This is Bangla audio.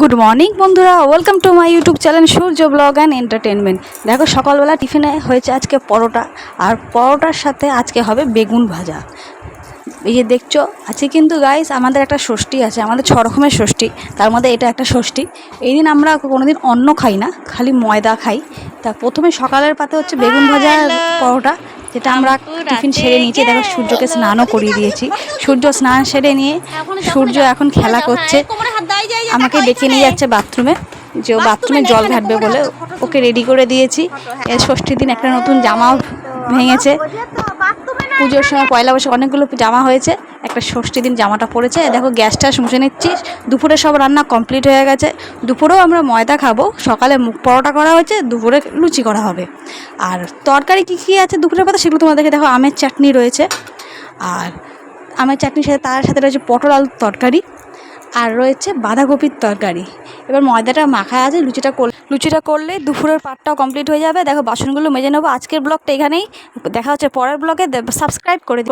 গুড মর্নিং বন্ধুরা। Welcome to my YouTube channel Surya blog and entertainment দেখো, সকালবেলা টিফিনে হয়েছে আজকে পরোটা, আর পরোটার সাথে আজকে হবে বেগুন ভাজা। এই যে দেখছ, আজকে কিন্তু গাইস আমাদের একটা ষষ্ঠী আছে, আমাদের ছ রকমের ষষ্ঠী, তার মধ্যে এটা একটা ষষ্ঠী। এই দিন আমরা কোনোদিন অন্ন খাই না, খালি ময়দা খাই। তা প্রথমে সকালের পাতে হচ্ছে বেগুন ভাজা পরোটা, যেটা আমরা টিফিন সেরে নিয়েছি। দেখো, সূর্যকে স্নানও করিয়ে দিয়েছি। সূর্য স্নান সেরে নিয়ে সূর্য এখন খেলা করছে। আমাকে ডেকে নিয়ে যাচ্ছে বাথরুমে। যে ও বাথরুমে জল ঘাটবে বলে ওকে রেডি করে দিয়েছি। এর ষষ্ঠীর দিন একটা নতুন জামাও ভেঙেছে। পুজোর সময় পয়লা বৈশাখ অনেকগুলো জামা হয়েছে। একটা ষষ্ঠী দিন জামাটা পড়েছে। দেখো গ্যাসটা মুছে নিচ্ছি। দুপুরে সব রান্না কমপ্লিট হয়ে গেছে। দুপুরেও আমরা ময়দা খাব। সকালে মুখ পরোটা করা হয়েছে। দুপুরে লুচি করা হবে। আর তরকারি কী কী আছে দুপুরের কথা সেগুলো তোমাদেরকে দেখো। আমের চাটনি রয়েছে। আর আমের চাটনির সাথে তার সাথে রয়েছে পটল আলুর তরকারি। আর রয়েছে বাঁধাকপির তরকারি। এবার ময়দাটা মাখা আছে, লুচিটা কর লুচিটা করলে দুপুরের পাটটাও কমপ্লিট হয়ে যাবে। দেখো বাসনগুলো মেজে নেব। আজকের ব্লগটা এখানেই। দেখা হচ্ছে পরের ব্লগে। সাবস্ক্রাইব করে